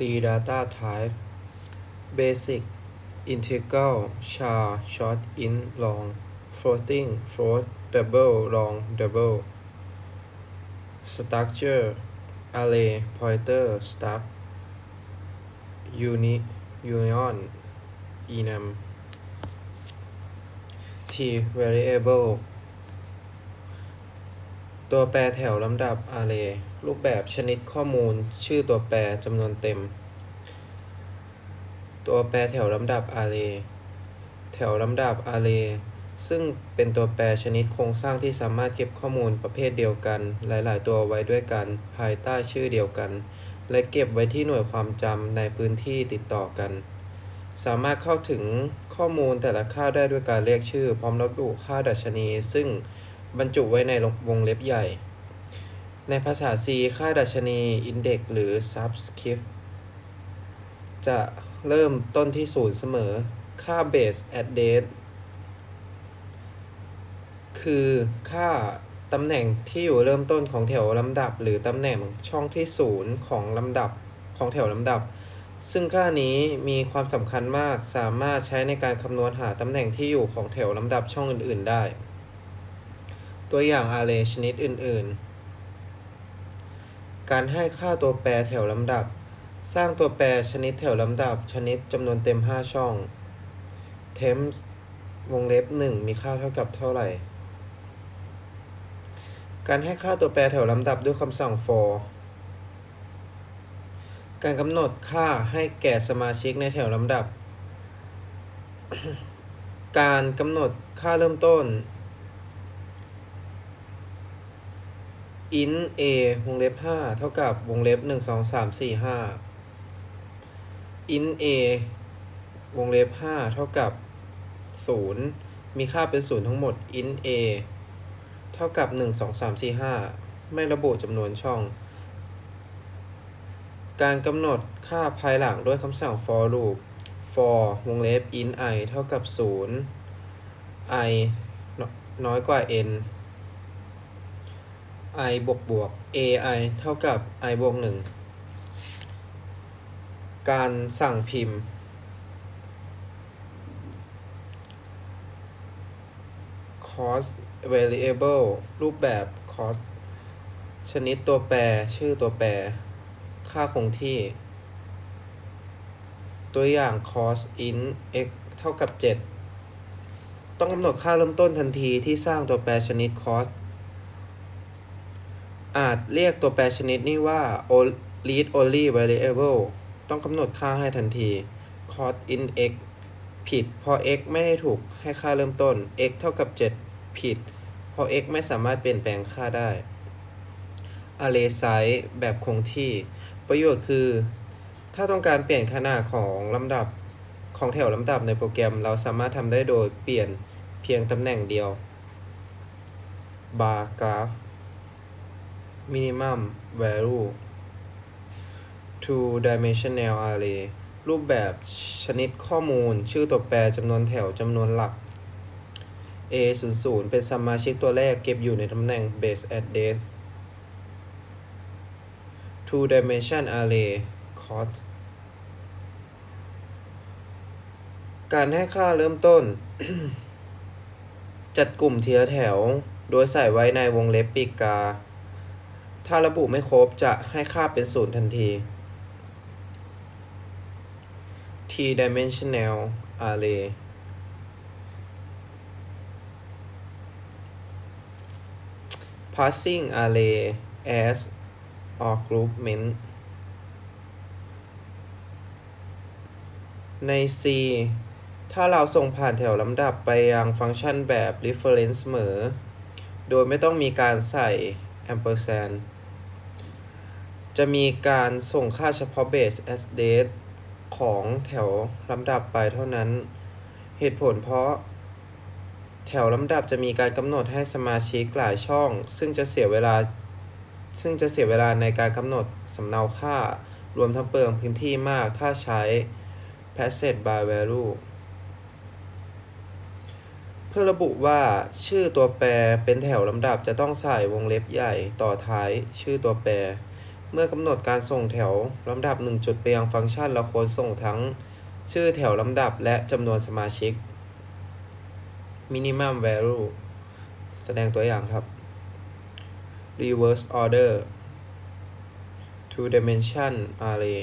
C data type basic integral char short int long floating float double long double structure array pointer stub uni union enum t variable ตัวแปรแถวลำดับ array รูปแบบชนิดข้อมูล ชื่อตัวแปรจำนวนเต็ม ตัวแปรแถวลำดับ array แถวลำดับ array ซึ่งเป็นตัวแปรชนิดโครงสร้างที่สามารถเก็บข้อมูลประเภทเดียวกัน หลาย ๆ ตัวไว้ด้วยกัน ภายใต้ชื่อเดียวกัน และเก็บไว้ที่หน่วยความจำในพื้นที่ติดต่อกัน สามารถเข้าถึงข้อมูลแต่ละค่าได้ด้วยการเรียกชื่อ พร้อมระบุค่าดัชนี ซึ่ง บรรจุไว้ในวงเล็บใหญ่ ในภาษา C ค่าดัชนี index หรือ subscript จะเริ่มต้นที่ศูนย์เสมอ ค่า base address คือค่าตำแหน่งที่อยู่เริ่มต้นของแถวลำดับ หรือตำแหน่งช่องที่ศูนย์ของลำดับของแถวลำดับ ซึ่งค่านี้มีความสำคัญมากสามารถใช้ในการคำนวณหาตำแหน่งที่อยู่ของแถวลำดับช่องอื่น ๆ ได้ ตัวอย่าง array ชนิดอื่น ๆ การให้ค่าตัวแปรแถวลำดับ สร้างตัวแปรชนิดแถวลำดับ ชนิดจำนวนเต็ม 5 ช่อง temps วงเล็บ 1 มีค่าเท่ากับเท่าไหร่ การให้ค่าตัวแปรแถวลำดับด้วยคำสั่ง for การกำหนดค่าให้แก่สมาชิกในแถวลำดับ การกำหนดค่าเริ่มต้น int a วงเล็บ 5 เท่ากับวงเล็บ 1 2 3 4 5 int a วงเล็บ 5 เท่ากับ 0 มีค่าเป็น 0 ทั้งหมด int a เท่ากับ 1 2 3 4 5 ไม่ระบุจำนวนช่อง การกำหนดค่าภายหลังด้วยคำสั่ง for loop for วงเล็บ int i เท่ากับ 0 i น้อยกว่า n i บวกบวก ai เท่ากับ i บวก1การสั่งพิมพ์ cost variable รูปแบบ cost ชนิดตัวแปร ชื่อตัวแปร ค่าคงที่ ตัวอย่าง cost in x เท่ากับ 7 ต้องกำหนดค่าเริ่มต้นทันทีที่สร้างตัวแปรชนิด cost อาจเรียกตัวแปรชนิดนี้ว่า read only variable ต้องกำหนดค่าให้ทันที cost in x ผิด เพราะ x ไม่ได้ถูกให้ค่าเริ่มต้น x เท่ากับ 7 ผิด เพราะ x ไม่สามารถเปลี่ยนแปลงค่าได้ array size แบบคงที่ ประโยชน์คือ ถ้าต้องการเปลี่ยนขนาดของลำดับของแถวลำดับในโปรแกรมเราสามารถทำได้โดยเปลี่ยนเพียงตำแหน่งเดียว bar graph minimum value two dimensional array รูปแบบชนิดข้อมูล ชื่อตัวแปรจำนวนแถวจำนวนหลัก a 0 0เป็นสมาชิกตัวแรกเก็บอยู่ในตำแหน่ง base address two dimension array cost การให้ค่าเริ่มต้น จัดกลุ่มทีละแถว โดยใส่ไว้ในวงเล็บปีกกา ถ้าระบุไม่ครบจะให้ค่าเป็นศูนย์ทันที t dimensional array passing array as augment ใน C ถ้าเราส่งผ่านแถวลำดับไปยังฟังก์ชันแบบ reference เสมอ โดยไม่ต้องมีการใส่ ampersand จะมีการส่งค่าเฉพาะ base address ของแถวลำดับไปเท่านั้น เหตุผลเพราะ แถวลำดับจะมีการกำหนดให้สมาชิกหลายช่อง ซึ่งจะเสียเวลา ซึ่งจะเสียเวลาในการกำหนดสำเนาค่า รวมทั้งเปลืองพื้นที่มากถ้าใช้ passage by value เพื่อระบุว่าชื่อตัวแปรเป็นแถวลำดับจะต้องใส่วงเล็บใหญ่ต่อท้ายชื่อตัวแปร เมื่อกำหนดการส่งแถวลำดับ 1 จุดไปยังฟังก์ชัน เราควรส่งทั้งชื่อแถวลำดับและจำนวนสมาชิก minimum value แสดงตัวอย่างครับ reverse order two dimension array